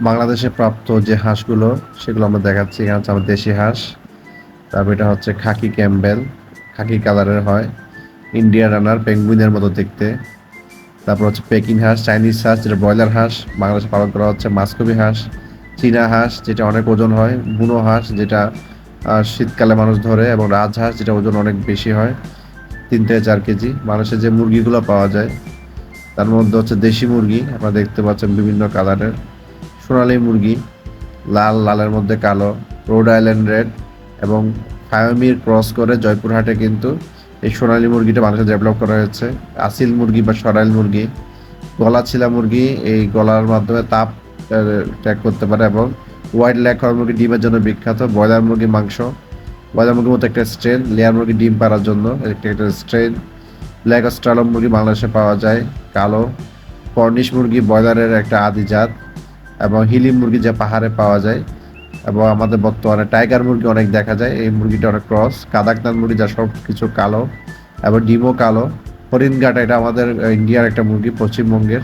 বাংলাদেশে প্রাপ্ত যে হাঁসগুলো, সেগুলো আমরা দেখাচ্ছি। এখানে হচ্ছে আমার দেশি হাঁস। তারপর এটা হচ্ছে খাকি ক্যাম্বেল। খাকি কালারের হয়। ইন্ডিয়ান রানার, পেঙ্গুইনের মতো দেখতে। তারপর হচ্ছে পেকিং হাঁস, চাইনিজ হাঁস, যেটা ব্রয়লার হাঁস। বাংলাদেশে পালন করা হচ্ছে মাসকবি হাঁস, চীনা হাঁস, যেটা অনেক ওজন হয়। বুনো হাঁস, যেটা শীতকালে মানুষ ধরে। এবং রাজহাঁস যেটা ওজন অনেক বেশি হয়। তিন থেকে চার কেজি। মানুষের যে মুরগিগুলো পাওয়া যায়, তার মধ্যে হচ্ছে দেশি মুরগি। আপনারা দেখতে পাচ্ছেন বিভিন্ন কালারের। সোনালী মুরগি, লাল, লালের মধ্যে কালো, রোড আইল্যান্ড রেড এবং ফায়ামির ক্রস করে জয়পুরহাটে কিন্তু এই সোনালী মুরগিটা মানুষের ডেভেলপ করা হয়েছে। আসিল মুরগি বা সরাইল মুরগি গলা ছিলা মুরগি, এই গলার মাধ্যমে তাপ ট্যাগ করতে পারে এবং হোয়াইট ল্যাক হওয়ার মুরগি ডিমের জন্য বিখ্যাত। ব্রয়লার মুরগি, মাংস, ব্রয়লার মুরগির মতো একটা স্ট্রেন লেয়ার মুরগি ডিম পাড়ার জন্য একটা একটা স্ট্রেন ব্ল্যাক অস্ট্রালম মুরগি বাংলাদেশে পাওয়া যায়, কালো। কর্নিশ মুরগি ব্রয়লারের একটা আদি জাত। এবং হিলি মুরগি যা পাহাড়ে পাওয়া যায় এবং আমাদের বর্তমানে টাইগার মুরগি অনেক দেখা যায়। এই মুরগিটা অনেক ক্রস, কাদাকনাথ মুরগি যা সব কিছু কালো এবং ডিমও কালো। হরিণঘাট এটা আমাদের ইন্ডিয়ার একটা মুরগি পশ্চিমবঙ্গের।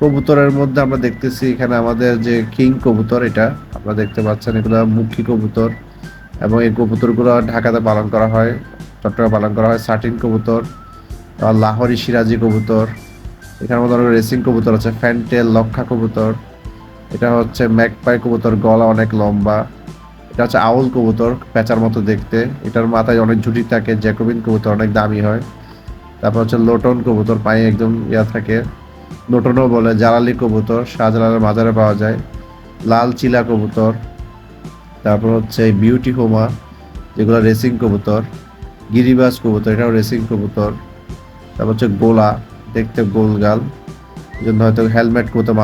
কবুতরের মধ্যে আমরা দেখতেছি এখানে আমাদের যে কিং কবুতর এটা, আপনারা দেখতে পাচ্ছেন এগুলো মুখী কবুতর এবং এই কবুতরগুলো ঢাকাতে পালন করা হয়, চট্টগ্রামে পালন করা হয়, সাটিন কবুতর লাহোরি সিরাজি কবুতর, এখানে অনেক রেসিং কবুতর আছে, ফ্যান্টেল, লক্ষা কবুতর এটা হচ্ছে ম্যাকপাই কবুতর, গলা অনেক লম্বা। এটা হচ্ছে আউল কবুতর প্যাঁচার মতো দেখতে। এটার মাথায় অনেক ঝুটি থাকে জ্যাকোবিন কবুতর অনেক দামি হয়। তারপর হচ্ছে লোটন কবুতর, পায়ে একদম ইয়া থাকে। লোটনও বলে জালালি কবুতর, শাহজালালের মাজারে পাওয়া যায়। লাল চিলা কবুতর। তারপর হচ্ছে বিউটি হোমা যেগুলো রেসিং কবুতর। গিরিবাজ কবুতর, এটাও রেসিং কবুতর। তারপর হচ্ছে গোলা, দেখতে গোলগাল জন্য হয়তো হেলমেট কবুতর